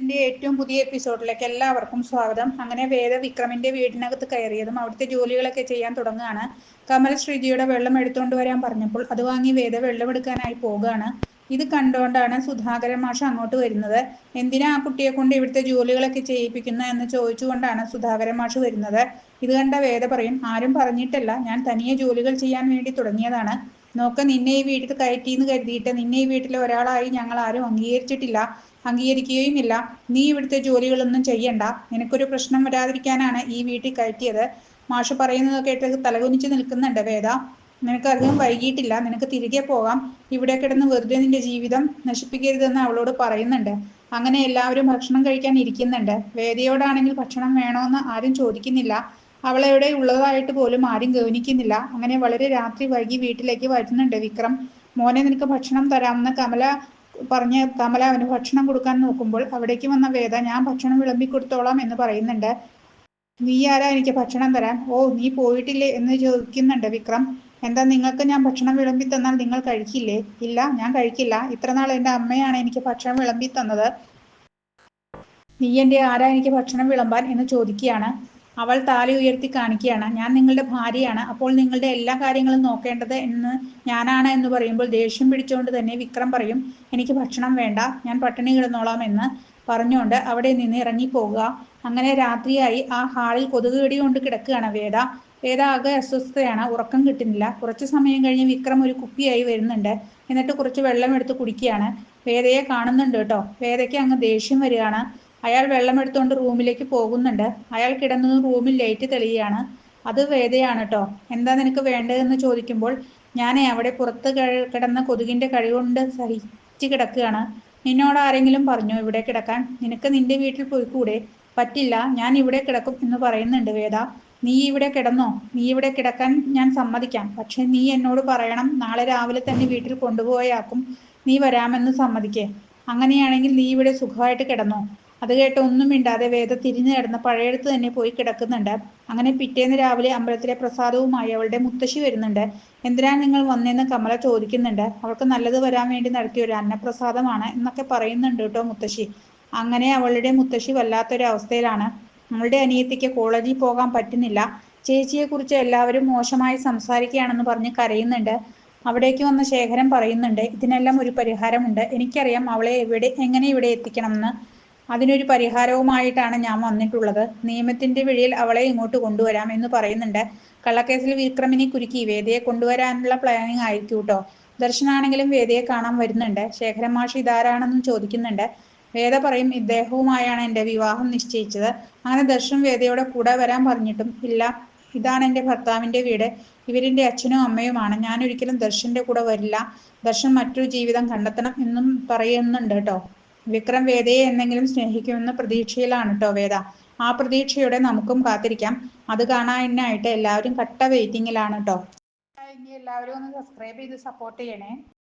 നിയമത്തിന്റെ ഏറ്റവും പുതിയ എപ്പിസോഡിലേക്ക് എല്ലാവർക്കും സ്വാഗതം. അങ്ങനെ വേദ വിക്രമിന്റെ വീടിനകത്ത് കയറിയതും അവിടുത്തെ ജോലികളൊക്കെ ചെയ്യാൻ തുടങ്ങുകയാണ്. കമൽ ശ്രീജിയുടെ വെള്ളം എടുത്തുകൊണ്ട് വരാൻ പറഞ്ഞപ്പോൾ അത് വാങ്ങി വേദ വെള്ളമെടുക്കാനായി പോവുകയാണ്. ഇത് കണ്ടുകൊണ്ടാണ് സുധാകരൻ മാഷ് അങ്ങോട്ട് വരുന്നത്. എന്തിനാ ആ കുട്ടിയെ കൊണ്ട് ഇവിടുത്തെ ജോലികളൊക്കെ ചെയ്യിപ്പിക്കുന്നു എന്ന് ചോദിച്ചുകൊണ്ടാണ് സുധാകരൻ മാഷ് വരുന്നത്. ഇത് കണ്ട വേദ പറയും ആരും പറഞ്ഞിട്ടല്ല. ഞാൻ തനിയെ ജോലികൾ ചെയ്യാൻ വേണ്ടി തുടങ്ങിയതാണ്. നോക്ക നിന്നെ ഈ വീട്ടിൽ കയറ്റിയെന്ന് കരുതിയിട്ട് നിന്നെ ഈ വീട്ടിലെ ഒരാളായി ഞങ്ങൾ ആരും അംഗീകരിച്ചിട്ടില്ല അംഗീകരിക്കുകയുമില്ല. നീ ഇവിടുത്തെ ജോലികളൊന്നും ചെയ്യണ്ട. നിനക്കൊരു പ്രശ്നം വരാതിരിക്കാനാണ് ഈ വീട്ടിൽ കയറ്റിയത്. മാഷ് പറയുന്നത് കേട്ട് തലകുനിച്ച് നിൽക്കുന്നുണ്ട് വേദ. നിനക്ക് അധികം വൈകിട്ടില്ല നിനക്ക് തിരികെ പോകാം. ഇവിടെ കിടന്ന് വെറുതെ നിന്റെ ജീവിതം നശിപ്പിക്കരുതെന്ന് അവളോട് പറയുന്നുണ്ട്. അങ്ങനെ എല്ലാവരും ഭക്ഷണം കഴിക്കാൻ ഇരിക്കുന്നുണ്ട്. വേദയോടാണെങ്കിൽ ഭക്ഷണം വേണോന്ന് ആരും ചോദിക്കുന്നില്ല. അവൾ എവിടെ ഉള്ളതായിട്ട് പോലും ആരും ഗവനിക്കുന്നില്ല അങ്ങനെ വളരെ രാത്രി വൈകി വീട്ടിലേക്ക് വരുന്നുണ്ട് വിക്രം. മോനെ നിനക്ക് ഭക്ഷണം തരാമെന്ന് കമല പറഞ്ഞ് കമല അവന് ഭക്ഷണം കൊടുക്കാൻ നോക്കുമ്പോൾ അവിടേക്ക് വന്ന വേദ ഞാൻ ഭക്ഷണം വിളമ്പി കൊടുത്തോളാം എന്ന് പറയുന്നുണ്ട്. നീ ആരാ എനിക്ക് ഭക്ഷണം തരാൻ? ഓ നീ പോയിട്ടില്ലേ? എന്ന് ചോദിക്കുന്നുണ്ട് വിക്രം. എന്താ നിങ്ങൾക്ക് ഞാൻ ഭക്ഷണം വിളമ്പി തന്നാൽ നിങ്ങൾ കഴിക്കില്ലേ? ഇല്ല ഞാൻ കഴിക്കില്ല. ഇത്ര നാൾ എന്റെ അമ്മയാണ് എനിക്ക് ഭക്ഷണം വിളമ്പി തന്നത്. നീ എന്റെ ആരാ എനിക്ക് ഭക്ഷണം വിളമ്പാൻ? എന്ന് ചോദിക്കുകയാണ്. അവൾ താലി ഉയർത്തി കാണിക്കുകയാണ്. ഞാൻ നിങ്ങളുടെ ഭാര്യയാണ്. അപ്പോൾ നിങ്ങളുടെ എല്ലാ കാര്യങ്ങളും നോക്കേണ്ടത് എന്ന് ഞാനാണ് എന്ന് പറയുമ്പോൾ ദേഷ്യം പിടിച്ചുകൊണ്ട് തന്നെ വിക്രം പറയും എനിക്ക് ഭക്ഷണം വേണ്ട. ഞാൻ പട്ടിണി കിടന്നോളാം എന്ന് പറഞ്ഞുകൊണ്ട് അവിടെ നിന്ന് ഇറങ്ങിപ്പോകുക അങ്ങനെ രാത്രിയായി ആ ഹാളിൽ കൊതുക് കൊണ്ട് കിടക്കുകയാണ് വേദ. വേദ ആകെ അസ്വസ്ഥയാണ്. ഉറക്കം കിട്ടുന്നില്ല. കുറച്ച് സമയം കഴിഞ്ഞ് വിക്രം ഒരു കുപ്പിയായി വരുന്നുണ്ട്. എന്നിട്ട് കുറച്ച് വെള്ളം എടുത്ത് കുടിക്കുകയാണ്. വേദയെ കാണുന്നുണ്ട് കേട്ടോ. വേദയ്ക്ക് അങ്ങ് ദേഷ്യം വരികയാണ്. അയാൾ വെള്ളമെടുത്തുകൊണ്ട് റൂമിലേക്ക് പോകുന്നുണ്ട്. അയാൾ കിടന്നതും റൂമിൽ ലൈറ്റ് തെളിയുകയാണ്. അത് വേദയാണ് കേട്ടോ എന്താ നിനക്ക് വേണ്ടതെന്ന് ചോദിക്കുമ്പോൾ ഞാൻ അവിടെ പുറത്ത് കിടന്ന കൊതുകിന്റെ കഴിവുകൊണ്ട് സഹിച്ച് കിടക്കുകയാണ്. നിന്നോട് ആരെങ്കിലും പറഞ്ഞു ഇവിടെ കിടക്കാൻ? നിനക്ക് നിന്റെ വീട്ടിൽ പോയിക്കൂടെ? പറ്റില്ല. ഞാൻ ഇവിടെ കിടക്കും എന്ന് പറയുന്നുണ്ട് വേദ. നീ ഇവിടെ കിടന്നോ? നീ ഇവിടെ കിടക്കാൻ ഞാൻ സമ്മതിക്കാം. പക്ഷെ നീ എന്നോട് പറയണം നാളെ രാവിലെ തന്നെ വീട്ടിൽ കൊണ്ടുപോയാക്കും. നീ വരാമെന്ന് സമ്മതിക്കേ. അങ്ങനെയാണെങ്കിൽ നീ ഇവിടെ സുഖമായിട്ട് കിടന്നോ? അത് കേട്ട് ഒന്നും മിണ്ടാതെ വേദ തിരിഞ്ഞു കിടന്ന് പഴയടുത്ത് തന്നെ പോയി കിടക്കുന്നുണ്ട്. അങ്ങനെ പിറ്റേന്ന് രാവിലെ അമ്പലത്തിലെ പ്രസാദവുമായി അവളുടെ മുത്തശ്ശി വരുന്നുണ്ട്. എന്തിനാ നിങ്ങൾ വന്നെന്ന് കമല ചോദിക്കുന്നുണ്ട്? അവൾക്ക് നല്ലത് വരാൻ വേണ്ടി നടത്തിയ ഒരു അന്നപ്രസാദമാണ് എന്നൊക്കെ പറയുന്നുണ്ട് കേട്ടോ മുത്തശ്ശി. അങ്ങനെ അവളുടെ മുത്തശ്ശി വല്ലാത്തൊരു അവസ്ഥയിലാണ് അവളുടെ അനിയത്തിക്ക് കോളേജിൽ പോകാൻ പറ്റുന്നില്ല. ചേച്ചിയെക്കുറിച്ച് എല്ലാവരും മോശമായി സംസാരിക്കുകയാണെന്ന് പറഞ്ഞ് കരയുന്നുണ്ട്. അവിടേക്ക് വന്ന ശേഖരം പറയുന്നുണ്ട് ഇതിനെല്ലാം ഒരു പരിഹാരമുണ്ട്. എനിക്കറിയാം അവളെ എവിടെ എങ്ങനെ ഇവിടെ എത്തിക്കണമെന്ന്. അതിനൊരു പരിഹാരവുമായിട്ടാണ് ഞാൻ വന്നിട്ടുള്ളത്. നിയമത്തിന്റെ വിഴിയിൽ അവളെ ഇങ്ങോട്ട് കൊണ്ടുവരാം എന്ന് പറയുന്നുണ്ട്. കള്ളക്കേസിൽ വിക്രമിനെ കുരുക്കി വേദയെ കൊണ്ടുവരാനുള്ള പ്ലാനിങ് ആയിരിക്കും കേട്ടോ ദർശനാണെങ്കിലും വേദയെ കാണാൻ വരുന്നുണ്ട്. ശേഖരൻ മാഷ് ഇതാരാണെന്നും ചോദിക്കുന്നുണ്ട്. വേദ പറയും ഇദ്ദേഹവുമായാണ് എന്റെ വിവാഹം നിശ്ചയിച്ചത്. അങ്ങനെ ദർശൻ വേദയുടെ കൂടെ വരാൻ പറഞ്ഞിട്ടും ഇല്ല. ഇതാണ് എന്റെ ഭർത്താവിന്റെ വീട്. ഇവരിന്റെ അച്ഛനും അമ്മയുമാണ്. ഞാൻ ഒരിക്കലും ദർശന്റെ കൂടെ വരില്ല. ദർശൻ മറ്റൊരു ജീവിതം കണ്ടെത്തണം എന്നും പറയുന്നുണ്ട് കേട്ടോ. വിക്രം വേദയെ എന്നെങ്കിലും സ്നേഹിക്കുമെന്ന പ്രതീക്ഷയിലാണ് കേട്ടോ വേദ. ആ പ്രതീക്ഷയോടെ നമുക്കും കാത്തിരിക്കാം. അത് കാണാനായിട്ട് എല്ലാവരും കട്ട വെയിറ്റിംഗിലാണ് കേട്ടോ എല്ലാവരും ഒന്ന് സബ്സ്ക്രൈബ് ചെയ്ത് സപ്പോർട്ട് ചെയ്യണേ.